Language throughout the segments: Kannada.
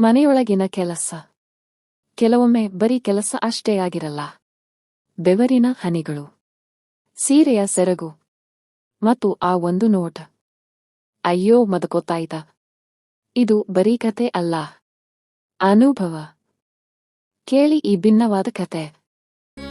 ಮನೆಯೊಳಗಿನ ಕೆಲಸ. ಕೆಲವೊಮ್ಮೆ ಬರೀ ಕೆಲಸ ಅಷ್ಟೇ ಆಗಿರಲ್ಲ. ಬೆವರಿನ ಹನಿಗಳು. ಸೀರೆಯ ಸೆರಗು. ಮತ್ತು ಆ ಒಂದು ನೋಟ. ಅಯ್ಯೋ ಮದಕೊತ್ತಾಯ್ತ ಇದು ಬರೀ ಕತೆ ಅಲ್ಲ. ಅನುಭವ. ಕೇಳಿ ಈ ಭಿನ್ನವಾದ ಕತೆ.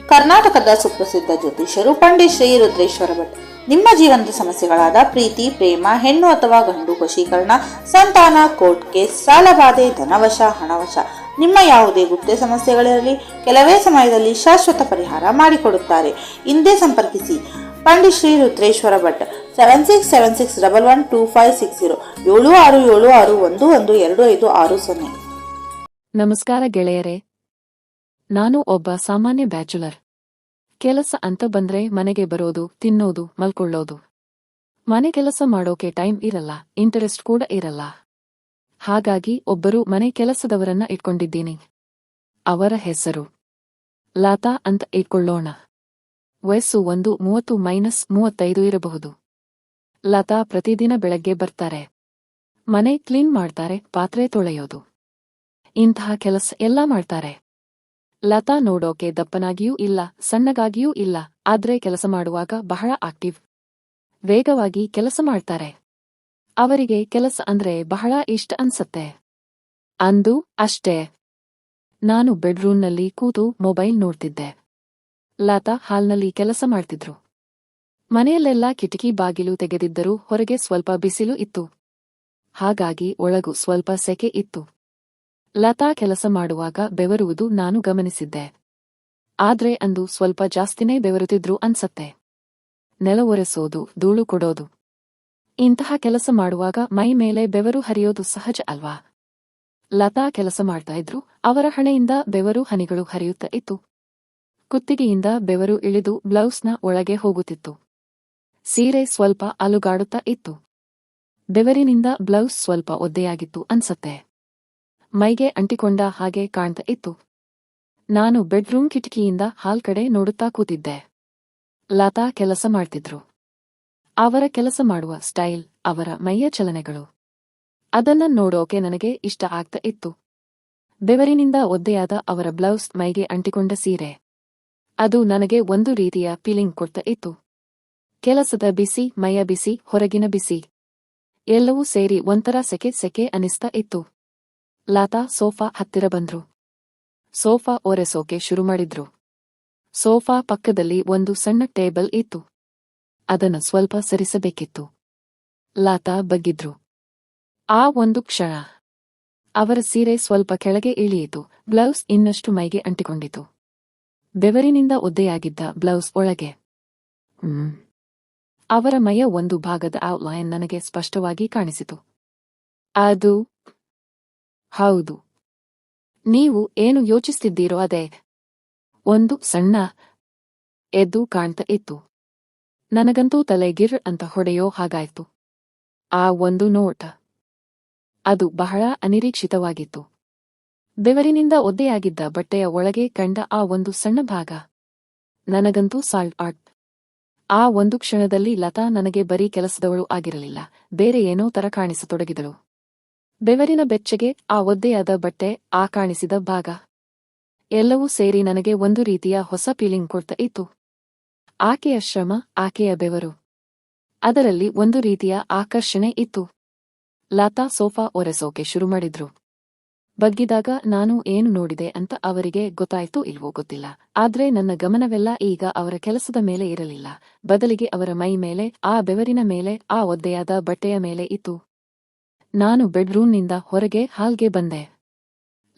ಕರ್ನಾಟಕದ ಸುಪ್ರಸಿದ್ಧ ಜ್ಯೋತಿಷ್ಯರು ಪಂಡಿತ್ ಶ್ರೀ ರುದ್ರೇಶ್ವರ ಭಟ್. ನಿಮ್ಮ ಜೀವನದ ಸಮಸ್ಯೆಗಳಾದ ಪ್ರೀತಿ, ಪ್ರೇಮ, ಹೆಣ್ಣು ಅಥವಾ ಗಂಡು ವಶೀಕರಣ, ಸಂತಾನ, ಕೋರ್ಟ್ ಕೇಸ್ ಸಾಲಬಾಧೆ ಧನವಶ, ಹಣವಶ, ನಿಮ್ಮ ಯಾವುದೇ ಗುಪ್ತ ಸಮಸ್ಯೆಗಳಿರಲಿ, ಕೆಲವೇ ಸಮಯದಲ್ಲಿ ಶಾಶ್ವತ ಪರಿಹಾರ ಮಾಡಿಕೊಡುತ್ತಾರೆ. ಇಂದೇ ಸಂಪರ್ಕಿಸಿ. Pandit Shri Rudreshwara Bhat seven six seven six double one two five six zero ಏಳು ಆರು ಏಳು ಆರು ಒಂದು ಒಂದು ಎರಡು ಐದು ಆರು ಸೊನ್ನೆ. ನಮಸ್ಕಾರ ಗೆಳೆಯರೇ. ನಾನು ಒಬ್ಬ ಸಾಮಾನ್ಯ ಬ್ಯಾಚುಲರ್. ಕೆಲಸ ಅಂತ ಬಂದ್ರೆ ಮನೆಗೆ ಬರೋದು, ತಿನ್ನೋದು, ಮಲ್ಕೊಳ್ಳೋದು. ಮನೆ ಕೆಲಸ ಮಾಡೋಕೆ ಟೈಮ್ ಇರಲ್ಲ ಇಂಟರೆಸ್ಟ್ ಕೂಡ ಇರಲ್ಲ. ಹಾಗಾಗಿ ಒಬ್ಬರು ಮನೆ ಕೆಲಸದವರನ್ನ ಇಟ್ಕೊಂಡಿದ್ದೀನಿ. ಅವರ ಹೆಸರು ಲತಾ ಅಂತ ಇಟ್ಕೊಳ್ಳೋಣ. ವಯಸ್ಸು ಒಂದು, ಮೂವತ್ತು ಮೈನಸ್ ಮೂವತ್ತೈದು ಇರಬಹುದು. ಲತಾ ಪ್ರತಿದಿನ ಬೆಳಗ್ಗೆ ಬರ್ತಾರೆ. ಮನೆ ಕ್ಲೀನ್ ಮಾಡ್ತಾರೆ, ಪಾತ್ರೆ ತೊಳೆಯೋದು. ಇಂತಹ ಕೆಲಸ ಎಲ್ಲ ಮಾಡ್ತಾರೆ. ಲತಾ ನೋಡೋಕೆ ದಪ್ಪನಾಗಿಯೂ ಇಲ್ಲ, ಸಣ್ಣಗಾಗಿಯೂ ಇಲ್ಲ, ಆದ್ರೆ ಕೆಲಸ ಮಾಡುವಾಗ ಬಹಳ ಆಕ್ಟಿವ್. ವೇಗವಾಗಿ ಕೆಲಸ ಮಾಡ್ತಾರೆ. ಅವರಿಗೆ ಕೆಲಸ ಅಂದ್ರೆ ಬಹಳ ಇಷ್ಟ ಅನ್ಸತ್ತೆ. ಅಂದು ಅಷ್ಟೇ. ನಾನು ಬೆಡ್ರೂಮ್ನಲ್ಲಿ ಕೂತು ಮೊಬೈಲ್ ನೋಡ್ತಿದ್ದೆ. ಲತಾ ಹಾಲ್ನಲ್ಲಿ ಕೆಲಸ ಮಾಡ್ತಿದ್ರು. ಮನೆಯಲ್ಲೆಲ್ಲ ಕಿಟಕಿ ಬಾಗಿಲು ತೆಗೆದಿದ್ದರೂ ಹೊರಗೆ ಸ್ವಲ್ಪ ಬಿಸಿಲು ಇತ್ತು. ಹಾಗಾಗಿ ಒಳಗು ಸ್ವಲ್ಪ ಸೆಕೆ ಇತ್ತು. ಲತಾ ಕೆಲಸ ಮಾಡುವಾಗ ಬೆವರುವುದು ನಾನು ಗಮನಿಸಿದ್ದೆ. ಆದ್ರೆ ಅಂದು ಸ್ವಲ್ಪ ಜಾಸ್ತಿನೇ ಬೆವರುತ್ತಿದ್ರು ಅನ್ಸತ್ತೆ. ನೆಲ ಒರೆಸೋದು ಧೂಳು ಕೊಡೋದು. ಇಂತಹ ಕೆಲಸ ಮಾಡುವಾಗ ಮೈ ಮೇಲೆ ಬೆವರು ಹರಿಯೋದು ಸಹಜ ಅಲ್ವಾ? ಲತಾ ಕೆಲಸ ಮಾಡ್ತಾ ಇದ್ರು, ಅವರ ಹಣೆಯಿಂದ ಬೆವರು ಹನಿಗಳು ಹರಿಯುತ್ತಾ ಇತ್ತು. ಕುತ್ತಿಗೆಯಿಂದ ಬೆವರು ಇಳಿದು ಬ್ಲೌಸ್ನ ಒಳಗೆ ಹೋಗುತ್ತಿತ್ತು. ಸೀರೆ ಸ್ವಲ್ಪ ಅಲುಗಾಡುತ್ತಾ ಇತ್ತು. ಬೆವರಿನಿಂದ ಬ್ಲೌಸ್ ಸ್ವಲ್ಪ ಒದ್ದೆಯಾಗಿತ್ತು ಅನ್ಸತ್ತೆ. ಮೈಗೆ ಅಂಟಿಕೊಂಡ ಹಾಗೆ ಕಾಣ್ತಾ ಇತ್ತು. ನಾನು ಬೆಡ್ರೂಮ್ ಕಿಟಕಿಯಿಂದ ಹಾಲ್ ಕಡೆ ನೋಡುತ್ತಾ ಕೂತಿದ್ದೆ. ಲತಾ ಕೆಲಸ ಮಾಡ್ತಿದ್ರು. ಅವರ ಕೆಲಸ ಮಾಡುವ ಸ್ಟೈಲ್, ಅವರ ಮೈಯ ಚಲನೆಗಳು. ಅದನ್ನ ನೋಡೋಕೆ ನನಗೆ ಇಷ್ಟ ಆಗ್ತಾ ಇತ್ತು. ಬೆವರಿನಿಂದ ಒದ್ದೆಯಾದ ಅವರ ಬ್ಲೌಸ್ ಮೈಗೆ ಅಂಟಿಕೊಂಡ ಸೀರೆ. ಅದು ನನಗೆ ಒಂದು ರೀತಿಯ ಫೀಲಿಂಗ್ ಕೊಡ್ತಾ ಇತ್ತು. ಕೆಲಸದ ಬಿಸಿ, ಮೈಯ ಬಿಸಿ, ಹೊರಗಿನ ಬಿಸಿ. ಎಲ್ಲವೂ ಸೇರಿ ಒಂಥರ ಸೆಕೆ ಸೆಕೆ ಅನಿಸ್ತಾ ಇತ್ತು. ಲಾತಾ ಸೋಫಾ ಹತ್ತಿರ ಬಂದ್ರು. ಸೋಫಾ ಒರೆಸೋಕೆ ಶುರು ಮಾಡಿದ್ರು. ಸೋಫಾ ಪಕ್ಕದಲ್ಲಿ ಒಂದು ಸಣ್ಣ ಟೇಬಲ್ ಇತ್ತು. ಅದನ್ನು ಸ್ವಲ್ಪ ಸರಿಸಬೇಕಿತ್ತು. ಲಾತಾ ಬಗ್ಗಿದ್ರು. ಆ ಒಂದು ಕ್ಷಣ. ಅವರ ಸೀರೆ ಸ್ವಲ್ಪ ಕೆಳಗೆ ಇಳಿಯಿತು. ಬ್ಲೌಸ್ ಇನ್ನಷ್ಟು ಮೈಗೆ ಅಂಟಿಕೊಂಡಿತು. ಬೆವರಿನಿಂದ ಒದ್ದೆಯಾಗಿದ್ದ ಬ್ಲೌಸ್ ಒಳಗೆ. ಅವರ ಮೈಯ ಒಂದು ಭಾಗದ ಔಟ್ಲೈನ್ ನನಗೆ ಸ್ಪಷ್ಟವಾಗಿ ಕಾಣಿಸಿತು. ಅದು ಹೌದು. ನೀವು ಏನು ಯೋಚಿಸ್ತಿದ್ದೀರೋ ಅದೇ. ಒಂದು ಸಣ್ಣ ಎದ್ದು ಕಾಣ್ತಾ ಇತ್ತು. ನನಗಂತೂ ತಲೆಗಿರ್ ಅಂತ ಹೊಡೆಯೋ ಹಾಗಾಯ್ತು. ಆ ಒಂದು ನೋಟ. ಅದು ಬಹಳ ಅನಿರೀಕ್ಷಿತವಾಗಿತ್ತು. ಬೆವರಿನಿಂದ ಒದ್ದೆಯಾಗಿದ್ದ ಬಟ್ಟೆಯ ಒಳಗೆ ಕಂಡ ಆ ಒಂದು ಸಣ್ಣ ಭಾಗ. ನನಗಂತೂ ಸಾಲ್ಟ್ ಆರ್ಟ್. ಆ ಒಂದು ಕ್ಷಣದಲ್ಲಿ ಲತಾ ನನಗೆ ಬರೀ ಕೆಲಸದವಳು ಆಗಿರಲಿಲ್ಲ. ಬೇರೆ ಏನೋ ತರ ಕಾಣಿಸತೊಡಗಿದಳು. ಬೆವರಿನ ಬೆಚ್ಚಗೆ, ಆ ಒದ್ದೆಯಾದ ಬಟ್ಟೆ, ಆ ಕಾಣಿಸಿದ ಭಾಗ. ಎಲ್ಲವೂ ಸೇರಿ ನನಗೆ ಒಂದು ರೀತಿಯ ಹೊಸ ಫೀಲಿಂಗ್ ಕೊಡ್ತಾ ಇತ್ತು. ಆಕೆಯ ಶ್ರಮ, ಆಕೆಯ ಬೆವರು. ಅದರಲ್ಲಿ ಒಂದು ರೀತಿಯ ಆಕರ್ಷಣೆ ಇತ್ತು. ಲತಾ ಸೋಫಾ ಒರೆಸೋಕೆ ಶುರು ಮಾಡಿದ್ರು. ಬಗ್ಗಿದಾಗ ನಾನು ಏನು ನೋಡಿದೆ ಅಂತ ಅವರಿಗೆ ಗೊತ್ತಾಯ್ತು ಇಲ್ವೋ ಗೊತ್ತಿಲ್ಲ. ಆದ್ರೆ ನನ್ನ ಗಮನವೆಲ್ಲ ಈಗ ಅವರ ಕೆಲಸದ ಮೇಲೆ ಇರಲಿಲ್ಲ. ಬದಲಿಗೆ ಅವರ ಮೈ ಮೇಲೆ, ಆ ಬೆವರಿನ ಮೇಲೆ, ಆ ಒದ್ದೆಯಾದ ಬಟ್ಟೆಯ ಮೇಲೆ ಇತ್ತು. ನಾನು ಬೆಡ್ರೂಮ್ನಿಂದ ಹೊರಗೆ ಹಾಲ್ಗೆ ಬಂದೆ.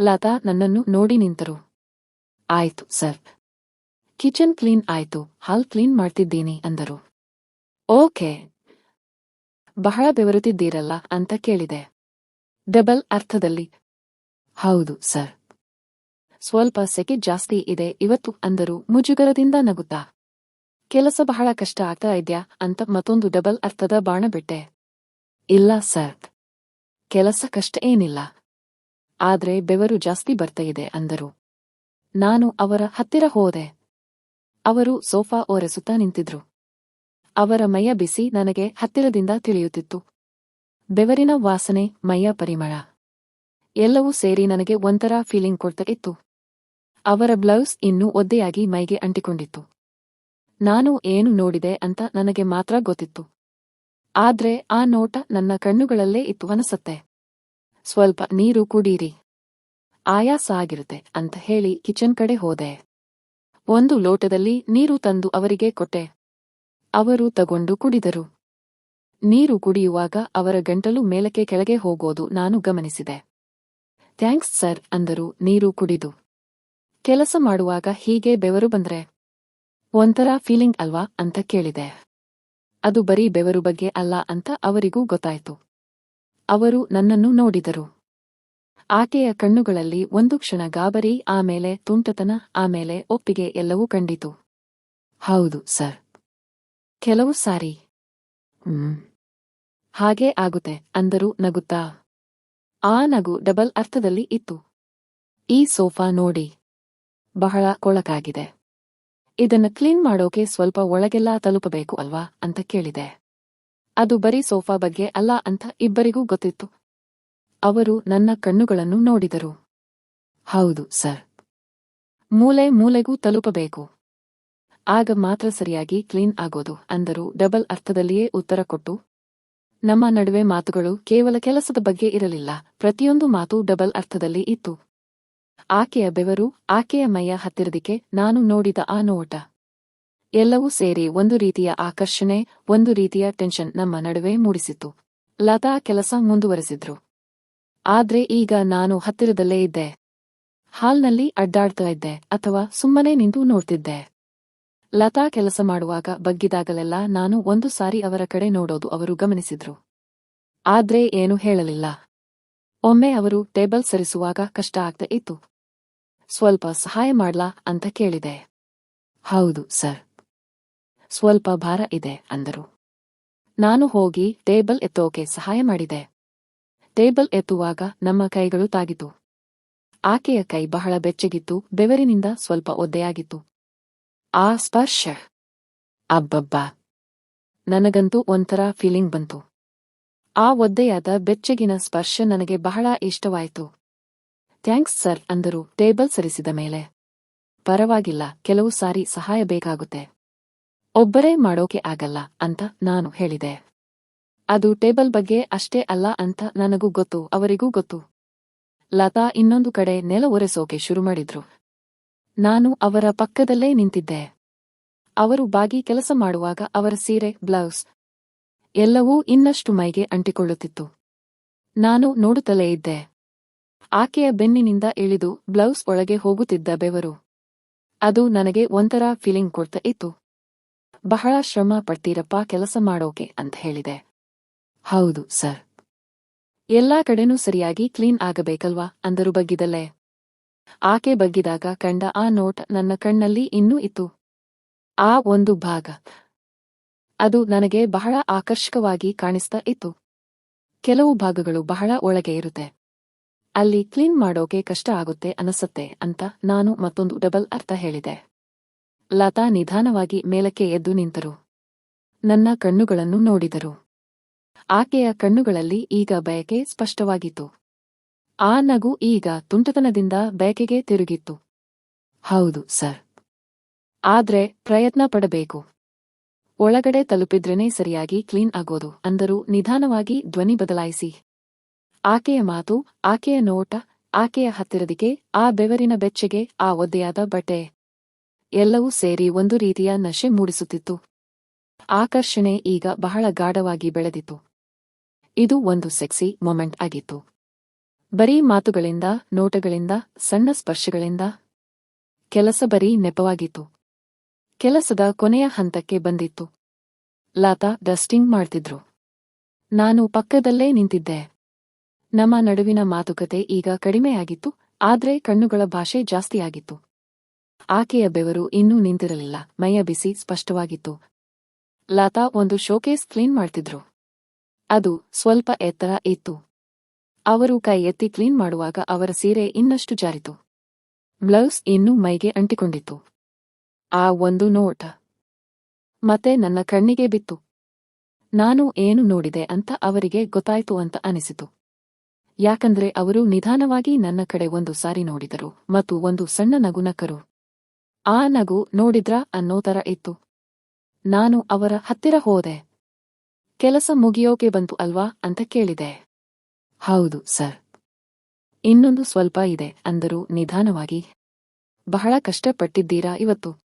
ಲತಾ ನನ್ನನ್ನು ನೋಡಿ ನಿಂತರು. ಆಯ್ತು, ಸರ್. ಕಿಚನ್ ಕ್ಲೀನ್ ಆಯ್ತು, ಹಾಲ್ ಕ್ಲೀನ್ ಮಾಡ್ತಿದ್ದೀನಿ ಅಂದರು. ಓಕೆ. ಬಹಳ ಬೆವರುತ್ತಿದ್ದೀರಲ್ಲ ಅಂತ ಕೇಳಿದೆ. ಡಬಲ್ ಅರ್ಥದಲ್ಲಿ, ಹೌದು, ಸರ್. ಸ್ವಲ್ಪ ಸೆಕೆ ಜಾಸ್ತಿ ಇದೆ ಇವತ್ತು ಅಂದರು ಮುಜುಗರದಿಂದ ನಗುತ್ತಾ. ಕೆಲಸ ಬಹಳ ಕಷ್ಟ ಆಗ್ತಾ ಇದ್ಯಾ ಅಂತ ಮತ್ತೊಂದು ಡಬಲ್ ಅರ್ಥದ ಬಾಣ ಬಿಟ್ಟೆ. ಇಲ್ಲ, ಸರ್. ಕೆಲಸ ಕಷ್ಟ ಏನಿಲ್ಲ. ಆದ್ರೆ ಬೆವರು ಜಾಸ್ತಿ ಬರ್ತಾ ಇದೆ ಅಂದರು. ನಾನು ಅವರ ಹತ್ತಿರ ಹೋದೆ. ಅವರು ಸೋಫಾ ಒರೆಸುತ್ತಾ ನಿಂತಿದ್ರು. ಅವರ ಮೈಯ ಬಿಸಿ ನನಗೆ ಹತ್ತಿರದಿಂದ ತಿಳಿಯುತ್ತಿತ್ತು. ಬೆವರಿನ ವಾಸನೆ ಮೈಯ ಪರಿಮಳ. ಎಲ್ಲವೂ ಸೇರಿ ನನಗೆ ಒಂಥರ ಫೀಲಿಂಗ್ ಕೊಡ್ತಾ ಇತ್ತು. ಅವರ ಬ್ಲೌಸ್ ಇನ್ನೂ ಒದ್ದೆಯಾಗಿ ಮೈಗೆ ಅಂಟಿಕೊಂಡಿತ್ತು. ನಾನು ಏನು ನೋಡಿದೆ ಅಂತ ನನಗೆ ಮಾತ್ರ ಗೊತ್ತಿತ್ತು. ಆದ್ರೆ ಆ ನೋಟ ನನ್ನ ಕಣ್ಣುಗಳಲ್ಲೇ ಇತ್ತು ಅನಸತ್ತೆ ಸ್ವಲ್ಪ ನೀರು ಕುಡೀರಿ. ಆಯಾಸ ಆಗಿರುತ್ತೆ ಅಂತ ಹೇಳಿ ಕಿಚನ್ ಕಡೆ ಹೋದೆ. ಒಂದು ಲೋಟದಲ್ಲಿ ನೀರು ತಂದು ಅವರಿಗೆ ಕೊಟ್ಟೆ. ಅವರು ತಗೊಂಡು ಕುಡಿದರು. ನೀರು ಕುಡಿಯುವಾಗ ಅವರ ಗಂಟಲು ಮೇಲಕ್ಕೆ ಕೆಳಗೆ ಹೋಗೋದು ನಾನು ಗಮನಿಸಿದೆ. ಥ್ಯಾಂಕ್ಸ್ ಸರ್, ಅಂದರು. ನೀರು ಕುಡಿದು. ಕೆಲಸ ಮಾಡುವಾಗ ಹೀಗೆ ಬೆವರು ಬಂದ್ರೆ. ಒಂಥರ ಫೀಲಿಂಗ್ ಅಲ್ವಾ ಅಂತ ಕೇಳಿದೆ. ಅದು ಬರೀ ಬೆವರು ಬಗ್ಗೆ ಅಲ್ಲ ಅಂತ ಅವರಿಗೂ ಗೊತ್ತಾಯ್ತು. ಅವರು ನನ್ನನ್ನು ನೋಡಿದರು. ಆಕೆಯ ಕಣ್ಣುಗಳಲ್ಲಿ ಒಂದು ಕ್ಷಣ ಗಾಬರಿ, ಆಮೇಲೆ ತುಂಟತನ, ಆಮೇಲೆ ಒಪ್ಪಿಗೆ ಎಲ್ಲವೂ ಕಂಡಿತು. ಹೌದು, ಸರ್. ಕೆಲವು ಸಾರಿ. ಹ್ಮ್. ಹಾಗೇ ಆಗುತ್ತೆ, ಅಂದರು ನಗುತ್ತಾ. ಆ ನಗು ಡಬಲ್ ಅರ್ಥದಲ್ಲಿ ಇತ್ತು. ಈ ಸೋಫಾ ನೋಡಿ. ಬಹಳ ಕೊಳಕಾಗಿದೆ. ಇದನ್ನ ಕ್ಲೀನ್ ಮಾಡೋಕೆ ಸ್ವಲ್ಪ ಒಳಗೆಲ್ಲ ತಲುಪಬೇಕು ಅಲ್ವಾ ಅಂತ ಕೇಳಿದೆ. ಅದು ಬರೀ ಸೋಫಾ ಬಗ್ಗೆ ಅಲ್ಲ ಅಂತ ಇಬ್ಬರಿಗೂ ಗೊತ್ತಿತ್ತು. ಅವರು ನನ್ನ ಕಣ್ಣುಗಳನ್ನು ನೋಡಿದರು. ಹೌದು, ಸರ್. ಮೂಲೆ ಮೂಲೆಗೂ ತಲುಪಬೇಕು. ಆಗ ಮಾತ್ರ ಸರಿಯಾಗಿ ಕ್ಲೀನ್ ಆಗೋದು ಅಂದರು ಡಬಲ್ ಅರ್ಥದಲ್ಲಿಯೇ ಉತ್ತರ ಕೊಟ್ಟು. ನಮ್ಮ ನಡುವೆ ಮಾತುಗಳು ಕೇವಲ ಕೆಲಸದ ಬಗ್ಗೆ ಇರಲಿಲ್ಲ, ಪ್ರತಿಯೊಂದು ಮಾತು ಡಬಲ್ ಅರ್ಥದಲ್ಲಿ ಇತ್ತು. ಆಕೆಯ ಬೆವರು, ಆಕೆಯ ಮೈಯ ಹತ್ತಿರದಿಕೆ ನಾನು ನೋಡಿದ ಆ ನೋಟ. ಎಲ್ಲವೂ ಸೇರಿ ಒಂದು ರೀತಿಯ ಆಕರ್ಷಣೆ, ಒಂದು ರೀತಿಯ ಟೆನ್ಷನ್ ನಮ್ಮ ನಡುವೆ ಮೂಡಿಸಿತು ಲತಾ ಕೆಲಸ ಮುಂದುವರೆಸಿದ್ರು. ಆದ್ರೆ ಈಗ ನಾನು ಹತ್ತಿರದಲ್ಲೇ ಇದ್ದೆ. ಹಾಲ್ನಲ್ಲಿ ಅಡ್ಡಾಡ್ತಾ ಇದ್ದೆ ಅಥವಾ ಸುಮ್ಮನೆ ನಿಂತು ನೋಡ್ತಿದ್ದೆ. ಲತಾ ಕೆಲಸ ಮಾಡುವಾಗ ಬಗ್ಗಿದಾಗಲೆಲ್ಲ ನಾನು ಒಂದು ಸಾರಿ ಅವರ ಕಡೆ ನೋಡೋದು ಅವರು ಗಮನಿಸಿದ್ರು. ಆದ್ರೆ ಏನು ಹೇಳಲಿಲ್ಲ. ಒಮ್ಮೆ ಅವರು ಟೇಬಲ್ ಸರಿಸುವಾಗ ಕಷ್ಟ ಆಗ್ತಾ ಇತ್ತು. ಸ್ವಲ್ಪ ಸಹಾಯ ಮಾಡ್ಲಾ ಅಂತ ಕೇಳಿದೆ. ಹೌದು, ಸರ್. ಸ್ವಲ್ಪ ಭಾರ ಇದೆ, ಅಂದರು. ನಾನು ಹೋಗಿ ಟೇಬಲ್ ಎತ್ತೋಕೆ ಸಹಾಯ ಮಾಡಿದೆ. ಟೇಬಲ್ ಎತ್ತುವಾಗ ನಮ್ಮ ಕೈಗಳು ತಾಗಿತು. ಆಕೆಯ ಕೈ ಬಹಳ ಬೆಚ್ಚಗಿತ್ತು, ಬೆವರಿನಿಂದ ಸ್ವಲ್ಪ ಒದ್ದೆಯಾಗಿತ್ತು. ಆ ಸ್ಪರ್ಶ. ಅಬ್ಬಬ್ಬಾ. ನನಗಂತೂ ಒಂಥರ ಫೀಲಿಂಗ್ ಬಂತು. ಆ ಒದ್ದೆಯಾದ ಬೆಚ್ಚಗಿನ ಸ್ಪರ್ಶ ನನಗೆ ಬಹಳ ಇಷ್ಟವಾಯಿತು. ಥ್ಯಾಂಕ್ಸ್, ಸರ್, ಅಂದರು. ಟೇಬಲ್ ಸರಿಸಿದ ಮೇಲೆ. ಪರವಾಗಿಲ್ಲ, ಕೆಲವು ಸಾರಿ ಸಹಾಯ ಬೇಕಾಗುತ್ತೆ. ಒಬ್ಬರೇ ಮಾಡೋಕೆ ಆಗಲ್ಲ, ಅಂತ ನಾನು ಹೇಳಿದೆ. ಅದು ಟೇಬಲ್ ಬಗ್ಗೆ ಅಷ್ಟೇ ಅಲ್ಲ ಅಂತ ನನಗೂ ಗೊತ್ತು, ಅವರಿಗೂ ಗೊತ್ತು. ಲತಾ ಇನ್ನೊಂದು ಕಡೆ ನೆಲ ಒರೆಸೋಕೆ ಶುರು ಮಾಡಿದ್ರು. ನಾನು ಅವರ ಪಕ್ಕದಲ್ಲೇ ನಿಂತಿದ್ದೆ. ಅವರು ಬಾಗಿ ಕೆಲಸ ಮಾಡುವಾಗ ಅವರ ಸೀರೆ, ಬ್ಲೌಸ್ ಎಲ್ಲವೂ ಇನ್ನಷ್ಟು ಮೈಗೆ ಅಂಟಿಕೊಳ್ಳುತ್ತಿತ್ತು. ನಾನು ನೋಡುತ್ತಲೇ ಇದ್ದೆ. ಆಕೆಯ ಬೆನ್ನಿನಿಂದ ಇಳಿದು ಬ್ಲೌಸ್ ಒಳಗೆ ಹೋಗುತ್ತಿದ್ದ ಬೆವರು. ಅದು ನನಗೆ ಒಂಥರ ಫೀಲಿಂಗ್ ಕೊಡ್ತಾ ಇತ್ತು. ಬಹಳ ಶ್ರಮ ಪಡ್ತೀರಪ್ಪ ಕೆಲಸ ಮಾಡೋಕೆ ಅಂತ ಹೇಳಿದೆ. ಹೌದು, ಸರ್. ಎಲ್ಲಾ ಕಡೆನೂ ಸರಿಯಾಗಿ ಕ್ಲೀನ್ ಆಗಬೇಕಲ್ವಾ ಅಂದರು ಬಗ್ಗಿದಲ್ಲೇ. ಆಕೆ ಬಗ್ಗಿದಾಗ ಕಂಡ ಆ ನೋಟ್ ನನ್ನ ಕಣ್ಣಲ್ಲಿ ಇನ್ನೂ ಇತ್ತು. ಆ ಒಂದು ಭಾಗ ಅದು ನನಗೆ ಬಹಳ ಆಕರ್ಷಕವಾಗಿ ಕಾಣಿಸ್ತಾ ಇತ್ತು. ಕೆಲವು ಭಾಗಗಳು ಬಹಳ ಒಳಗೆ ಇರುತ್ತೆ. ಅಲ್ಲಿ ಕ್ಲೀನ್ ಮಾಡೋಕೆ ಕಷ್ಟ ಆಗುತ್ತೆ ಅನಸತ್ತೆ ಅಂತ ನಾನು ಮತ್ತೊಂದು ಡಬಲ್ ಅರ್ಥ ಹೇಳಿದೆ. ಲತಾ ನಿಧಾನವಾಗಿ ಮೇಲಕ್ಕೆ ಎದ್ದು ನಿಂತರು. ನನ್ನ ಕಣ್ಣುಗಳನ್ನು ನೋಡಿದರು. ಆಕೆಯ ಕಣ್ಣುಗಳಲ್ಲಿ ಈಗ ಬಯಕೆ ಸ್ಪಷ್ಟವಾಗಿತ್ತು. ಆ ನಗು ಈಗ ತುಂಟತನದಿಂದ ಬಯಕೆಗೆ ತಿರುಗಿತ್ತು. ಹೌದು ಸರ್. ಆದ್ರೆ ಪ್ರಯತ್ನ ಪಡಬೇಕು. ಒಳಗಡೆ ತಲುಪಿದ್ರೇನೆ ಸರಿಯಾಗಿ ಕ್ಲೀನ್ ಆಗೋದು. ಅಂದರು ನಿಧಾನವಾಗಿ ಧ್ವನಿ ಬದಲಾಯಿಸಿ. ಆಕೆಯ ಮಾತು, ಆಕೆಯ ನೋಟ, ಆಕೆಯ ಹತ್ತಿರದಿಗೆ ಆ ಬೆವರಿನ ಬೆಚ್ಚಗೆ, ಆ ಒದ್ದೆಯಾದ ಬಟ್ಟೆ. ಎಲ್ಲವೂ ಸೇರಿ ಒಂದು ರೀತಿಯ ನಶೆ ಮೂಡಿಸುತ್ತಿತ್ತು. ಆಕರ್ಷಣೆ ಈಗ ಬಹಳ ಗಾಢವಾಗಿ ಬೆಳೆದಿತ್ತು. ಇದು ಒಂದು ಸೆಕ್ಸಿ ಮೊಮೆಂಟ್ ಆಗಿತ್ತು. ಬರೀ ಮಾತುಗಳಿಂದ, ನೋಟಗಳಿಂದ, ಸಣ್ಣ ಸ್ಪರ್ಶಗಳಿಂದ. ಕೆಲಸ ಬರೀ ನೆಪವಾಗಿತ್ತು. ಕೆಲಸದ ಕೊನೆಯ ಹಂತಕ್ಕೆ ಬಂದಿತ್ತು. ಲಾತಾ ಡಸ್ಟಿಂಗ್ ಮಾಡ್ತಿದ್ರು. ನಾನು ಪಕ್ಕದಲ್ಲೇ ನಿಂತಿದ್ದೆ. ನಮ್ಮ ನಡುವಿನ ಮಾತುಕತೆ ಈಗ ಕಡಿಮೆಯಾಗಿತ್ತು ಆದ್ರೆ ಕಣ್ಣುಗಳ ಭಾಷೆ ಜಾಸ್ತಿಯಾಗಿತ್ತು ಆಕೆಯ ಬೆವರು ಇನ್ನೂ ನಿಂತಿರಲಿಲ್ಲ, ಮೈಯ ಬಿಸಿ ಸ್ಪಷ್ಟವಾಗಿತ್ತು. ಲತಾ ಒಂದು ಶೋಕೇಸ್ ಕ್ಲೀನ್ ಮಾಡ್ತಿದ್ರು. ಅದು ಸ್ವಲ್ಪ ಎತ್ತರ ಇತ್ತು. ಅವರು ಕೈ ಎತ್ತಿ ಕ್ಲೀನ್ ಮಾಡುವಾಗ ಅವರ ಸೀರೆ ಇನ್ನಷ್ಟು ಜಾರಿತು. ಬ್ಲೌಸ್ ಇನ್ನೂ ಮೈಗೆ ಅಂಟಿಕೊಂಡಿತ್ತು. ಆ ಒಂದು ನೋಟ. ಮತ್ತೆ ನನ್ನ ಕಣ್ಣಿಗೆ ಬಿತ್ತು. ನಾನು ಏನು ನೋಡಿದೆ ಅಂತ ಅವರಿಗೆ ಗೊತ್ತಾಯ್ತು ಅಂತ ಅನಿಸಿತು. ಯಾಕಂದ್ರೆ ಅವರು ನಿಧಾನವಾಗಿ ನನ್ನ ಕಡೆ ಒಂದು ಸಾರಿ ನೋಡಿದರು ಮತ್ತು ಒಂದು ಸಣ್ಣ ನಗು ನಕ್ಕರು. ಆ ನಗು ನೋಡಿದ್ರಾ ಅನ್ನೋ ತರ ಇತ್ತು. ನಾನು ಅವರ ಹತ್ತಿರ ಹೋದೆ. ಕೆಲಸ ಮುಗಿಯೋಕೆ ಬಂತು ಅಲ್ವಾ ಅಂತ ಕೇಳಿದೆ. ಹೌದು, ಸರ್. ಇನ್ನೊಂದು ಸ್ವಲ್ಪ ಇದೆ ಅಂದರು ನಿಧಾನವಾಗಿ. ಬಹಳ ಕಷ್ಟಪಟ್ಟಿದ್ದೀರಾ ಇವತ್ತು?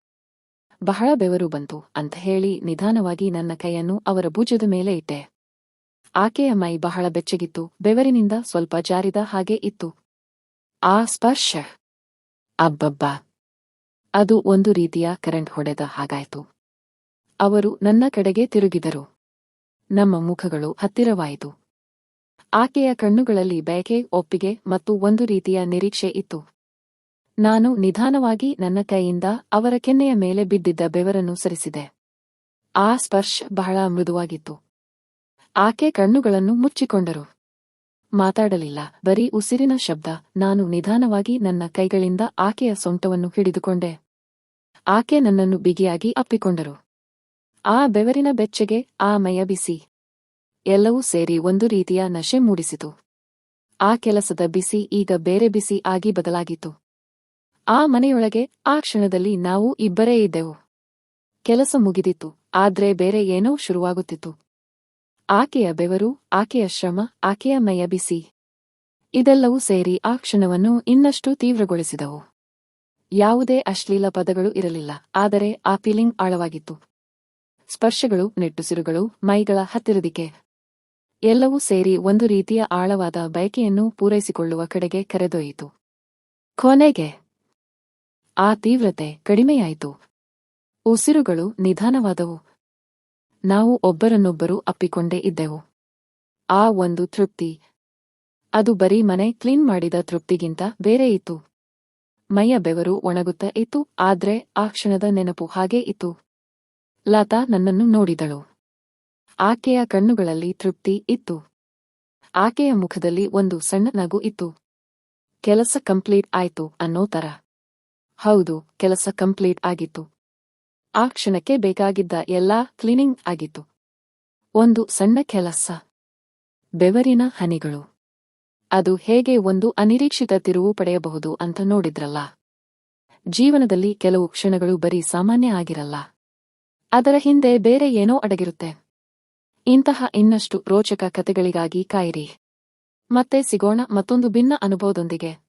ಬಹಳ ಬೆವರು ಬಂತು ಅಂತ ಹೇಳಿ ನಿಧಾನವಾಗಿ ನನ್ನ ಕೈಯನ್ನು ಅವರ ಭುಜದ ಮೇಲೆ ಇಟ್ಟೆ. ಆಕೆಯ ಮೈ ಬಹಳ ಬೆಚ್ಚಗಿತ್ತು, ಬೆವರಿನಿಂದ ಸ್ವಲ್ಪ ಜಾರಿದ ಹಾಗೆ ಇತ್ತು. ಆ ಸ್ಪರ್ಶ. ಅಬ್ಬಬ್ಬ. ಅದು ಒಂದು ರೀತಿಯ ಕರೆಂಟ್ ಹೊಡೆದ ಹಾಗಾಯ್ತು. ಅವರು ನನ್ನ ಕಡೆಗೆ ತಿರುಗಿದರು. ನಮ್ಮ ಮುಖಗಳು ಹತ್ತಿರವಾಯಿತು. ಆಕೆಯ ಕಣ್ಣುಗಳಲ್ಲಿ ಬಯಕೆ, ಒಪ್ಪಿಗೆ ಮತ್ತು ಒಂದು ರೀತಿಯ ನಿರೀಕ್ಷೆ ಇತ್ತು. ನಾನು ನಿಧಾನವಾಗಿ ನನ್ನ ಕೈಯಿಂದ ಅವರ ಕೆನ್ನೆಯ ಮೇಲೆ ಬಿದ್ದಿದ್ದ ಬೆವರನ್ನು ಸರಿಸಿದೆ ಆ ಸ್ಪರ್ಶ ಬಹಳ ಮೃದುವಾಗಿತ್ತು. ಆಕೆ ಕಣ್ಣುಗಳನ್ನು ಮುಚ್ಚಿಕೊಂಡರು. ಮಾತಾಡಲಿಲ್ಲ, ಬರೀ ಉಸಿರಿನ ಶಬ್ದ, ನಾನು ನಿಧಾನವಾಗಿ ನನ್ನ ಕೈಗಳಿಂದ ಆಕೆಯ ಸೊಂಟವನ್ನು ಹಿಡಿದುಕೊಂಡೆ. ಆಕೆ ನನ್ನನ್ನು ಬಿಗಿಯಾಗಿ ಅಪ್ಪಿಕೊಂಡರು. ಆ ಬೆವರಿನ ಬೆಚ್ಚಗೆ, ಆ ಮಯ ಬಿಸಿ. ಎಲ್ಲವೂ ಸೇರಿ ಒಂದು ರೀತಿಯ ನಶೆ ಮೂಡಿಸಿತು. ಆ ಕೆಲಸದ ಬಿಸಿ ಈಗ ಬೇರೆ ಬಿಸಿ ಆಗಿ ಬದಲಾಗಿತ್ತು. ಆ ಮನೆಯೊಳಗೆ ಆ ಕ್ಷಣದಲ್ಲಿ ನಾವು ಇಬ್ಬರೇ ಇದ್ದೆವು. ಕೆಲಸ ಮುಗಿದಿತ್ತು, ಆದ್ರೆ ಬೇರೆ ಏನೋ ಶುರುವಾಗುತ್ತಿತ್ತು. ಆಕೆಯ ಬೆವರು, ಆಕೆಯ ಶ್ರಮ, ಆಕೆಯ ಮೈಯ ಬಿಸಿ. ಇದೆಲ್ಲವೂ ಸೇರಿ ಆ ಕ್ಷಣವನ್ನು ಇನ್ನಷ್ಟು ತೀವ್ರಗೊಳಿಸಿದವು. ಯಾವುದೇ ಅಶ್ಲೀಲ ಪದಗಳು ಇರಲಿಲ್ಲ, ಆದರೆ ಆ ಫೀಲಿಂಗ್ ಆಳವಾಗಿತ್ತು. ಸ್ಪರ್ಶಗಳು ನೆಟ್ಟುಸಿರುಗಳು ಮೈಗಳ ಹತ್ತಿರದಿಕೆ ಎಲ್ಲವೂ ಸೇರಿ ಒಂದು ರೀತಿಯ ಆಳವಾದ ಬಯಕೆಯನ್ನು ಪೂರೈಸಿಕೊಳ್ಳುವ ಕಡೆಗೆ ಕರೆದೊಯ್ಯಿತು. ಕೊನೆಗೆ ಆ ತೀವ್ರತೆ ಕಡಿಮೆಯಾಯಿತು. ಉಸಿರುಗಳು ನಿಧಾನವಾದವು. ನಾವು ಒಬ್ಬರನ್ನೊಬ್ಬರು ಅಪ್ಪಿಕೊಂಡೇ ಇದ್ದೆವು. ಆ ಒಂದು ತೃಪ್ತಿ. ಅದು ಬರೀ ಮನೆ ಕ್ಲೀನ್ ಮಾಡಿದ ತೃಪ್ತಿಗಿಂತ ಬೇರೆ ಇತ್ತು. ಮೈಯ ಬೆವರು ಒಣಗುತ್ತಾ ಇತ್ತು, ಆದ್ರೆ ಆ ಕ್ಷಣದ ನೆನಪು ಹಾಗೇ ಇತ್ತು. ಲತಾ ನನ್ನನ್ನು ನೋಡಿದಳು. ಆಕೆಯ ಕಣ್ಣುಗಳಲ್ಲಿ ತೃಪ್ತಿ ಇತ್ತು. ಆಕೆಯ ಮುಖದಲ್ಲಿ ಒಂದು ಸಣ್ಣ ನಗು ಇತ್ತು. ಕೆಲಸ ಕಂಪ್ಲೀಟ್ ಆಯ್ತು ಅನ್ನೋ ತರ ಹೌದು, ಕೆಲಸ ಕಂಪ್ಲೀಟ್ ಆಗಿತ್ತು. ಆ ಕ್ಷಣಕ್ಕೆ ಬೇಕಾಗಿದ್ದ ಎಲ್ಲಾ ಕ್ಲೀನಿಂಗ್ ಆಗಿತ್ತು. ಒಂದು ಸಣ್ಣ ಕೆಲಸ. ಬೆವರಿನ ಹನಿಗಳು. ಅದು ಹೇಗೆ ಒಂದು ಅನಿರೀಕ್ಷಿತ ತಿರುವು ಪಡೆಯಬಹುದು ಅಂತ ನೋಡಿದ್ರಲ್ಲ. ಜೀವನದಲ್ಲಿ ಕೆಲವು ಕ್ಷಣಗಳು ಬರೀ ಸಾಮಾನ್ಯ ಆಗಿರಲ್ಲ. ಅದರ ಹಿಂದೆ ಬೇರೆ ಏನೋ ಅಡಗಿರುತ್ತೆ. ಇಂತಹ ಇನ್ನಷ್ಟು ರೋಚಕ ಕತೆಗಳಿಗಾಗಿ ಕಾಯಿರಿ. ಮತ್ತೆ ಸಿಗೋಣ ಮತ್ತೊಂದು ಭಿನ್ನ ಅನುಭವದೊಂದಿಗೆ.